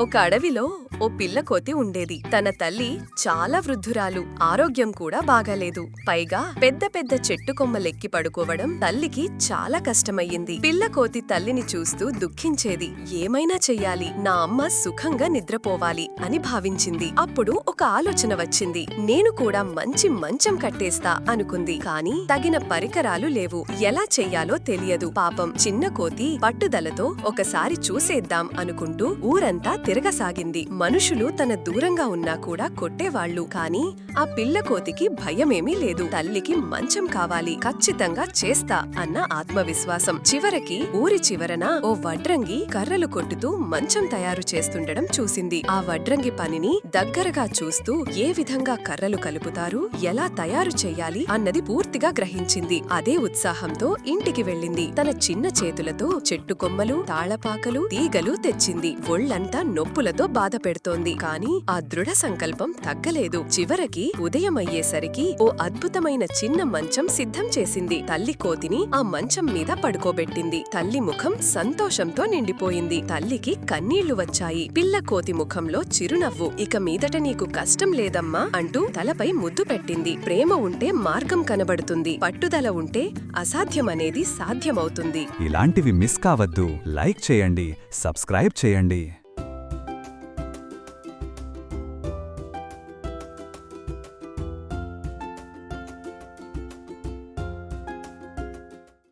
ఒక అడవిలో ఓ పిల్ల కోతి ఉండేది. తన తల్లి చాలా వృద్ధురాలు. ఆరోగ్యం కూడా బాగాలేదు. పైగా పెద్ద పెద్ద చెట్టు కొమ్మలెక్కి పడుకోవడం తల్లికి చాలా కష్టమయ్యింది. పిల్ల కోతి తల్లిని చూస్తూ దుఃఖించేది. ఏమైనా చెయ్యాలి. నా అమ్మ సుఖంగా నిద్రపోవాలి అని భావించింది. అప్పుడు ఒక ఆలోచన వచ్చింది. నేను కూడా మంచి మంచం కట్టేస్తా అనుకుంది. కాని తగిన పరికరాలు లేవు. ఎలా చెయ్యాలో తెలియదు. పాపం చిన్న కోతి పట్టుదలతో ఒకసారి చూసేద్దాం అనుకుంటూ ఊరంతా తిరగసాగింది. మనుషులు తన దూరంగా ఉన్నా కూడా కొట్టేవాళ్ళు కానీ ఆ పిల్ల కోతికి భయమేమీ లేదు. తల్లికి మంచం కావాలి. ఖచ్చితంగా చేస్తా అన్న ఆత్మవిశ్వాసం. చివరికి ఊరి చివరన ఓ వడ్రంగి కర్రలు కొట్టుతూ మంచం తయారు చేస్తుండడం చూసింది. ఆ వడ్రంగి పనిని దగ్గరగా చూస్తూ ఏ విధంగా కర్రలు కలుపుతారు ఎలా తయారు చెయ్యాలి అన్నది పూర్తిగా గ్రహించింది. అదే ఉత్సాహంతో ఇంటికి వెళ్ళింది. తన చిన్న చేతులతో చెట్టు కొమ్మలు తాళపాకలు తీగలు తెచ్చింది. ఒళ్ళంతా నొప్పులతో బాధ పెడుతోంది కాని ఆ దృఢ సంకల్పం తగ్గలేదు. చివరికి ఉదయం అయ్యేసరికి ఓ అద్భుతమైన చిన్న మంచం సిద్ధం చేసింది. తల్లి కోతిని ఆ మంచం మీద పడుకోబెట్టింది. తల్లి ముఖం సంతోషంతో నిండిపోయింది. తల్లికి కన్నీళ్ళు వచ్చాయి. పిల్ల కోతి ముఖంలో చిరునవ్వు. ఇక మీదట నీకు కష్టం లేదమ్మా అంటూ తలపై ముద్దు పెట్టింది. ప్రేమ ఉంటే మార్గం కనబడుతుంది. పట్టుదల ఉంటే అసాధ్యమనేది సాధ్యమవుతుంది. ఇలాంటివి మిస్ కావద్దు. లైక్ చేయండి. సబ్స్క్రైబ్ చేయండి.